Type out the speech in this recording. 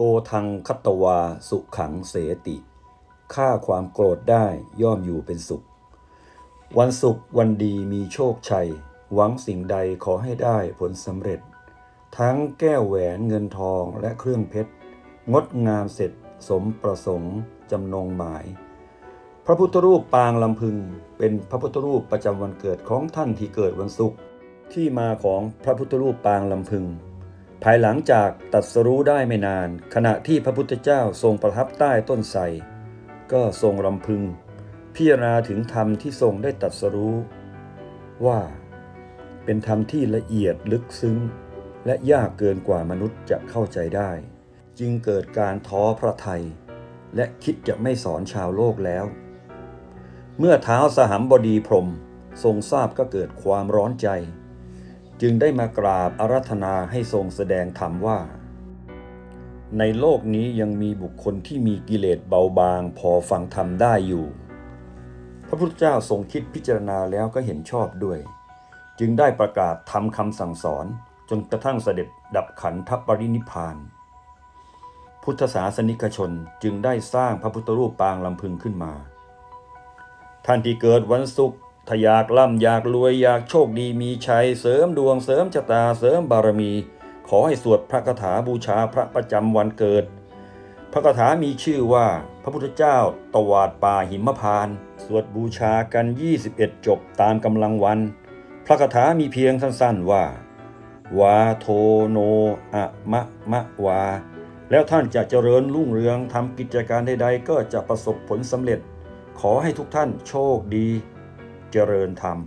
กทังคัตตวาสุขังเสติฆ่าความโกรธได้ย่อมอยู่เป็นสุข วันสุขวันดีมีโชคชัย หวังสิ่งใดขอให้ได้ผลสำเร็จ ทั้งแก้วแหวนเงินทองและเครื่องเพชร งดงามเสร็จสมประสงค์จำนงหมาย พระพุทธรูปปางลำพึง เป็นพระพุทธรูปประจำวันเกิดของท่านที่เกิดวันศุกร์ที่มาของพระพุทธรูปปางลำพึง ภายหลังจากตัดสรู้ได้ไม่นาน ขณะที่พระพุทธเจ้าทรงประทับใต้ต้นไทรก็ทรงรำพึง พิจารณาถึงธรรมที่ทรงได้ตรัสรู้ ว่าเป็นธรรมที่ละเอียดลึกซึ้ง และยากเกินกว่ามนุษย์จะเข้าใจได้ จึงเกิดการท้อพระทัยและคิดจะไม่สอนชาวโลกแล้ว เมื่อเท้าสหัมบดีพรมทรงทราบก็เกิดความร้อนใจ จึงได้มากราบอารัธนาให้ทรงแสดงธรรมว่า ในโลกนี้ยังมีบุคคลที่มีกิเลสเบาบางพอฟังธรรมได้อยู่ พระพุทธเจ้าทรงคิดพิจารณาแล้วก็เห็นชอบด้วย จึงได้ประกาศทำคำสั่งสอนจนกระทั่งเสด็จดับขันธปรินิพพาน พุทธศาสนิกชนจึงได้สร้างพระพุทธรูปปางลำพึงขึ้นมา ท่านที่เกิดวันศุกร์ ถ้าอยากร่ำอยากรวยอยากโชคดีมีชัยเสริมดวงเสริมชะตาเสริมบารมี ขอให้สวดพระคาถาบูชาพระประจำวันเกิด พระคาถามีชื่อว่า พระพุทธเจ้าตวาดป่าหิมพาน สวดบูชากัน 21 จบตามกำลังวัน พระคาถามีเพียงสั้นๆว่า วาโทโนอะมะมะวา แล้วท่านจะเจริญรุ่งเรืองทำกิจการใดๆก็จะประสบผลสำเร็จ ขอให้ทุกท่านโชคดี เจริญธรรม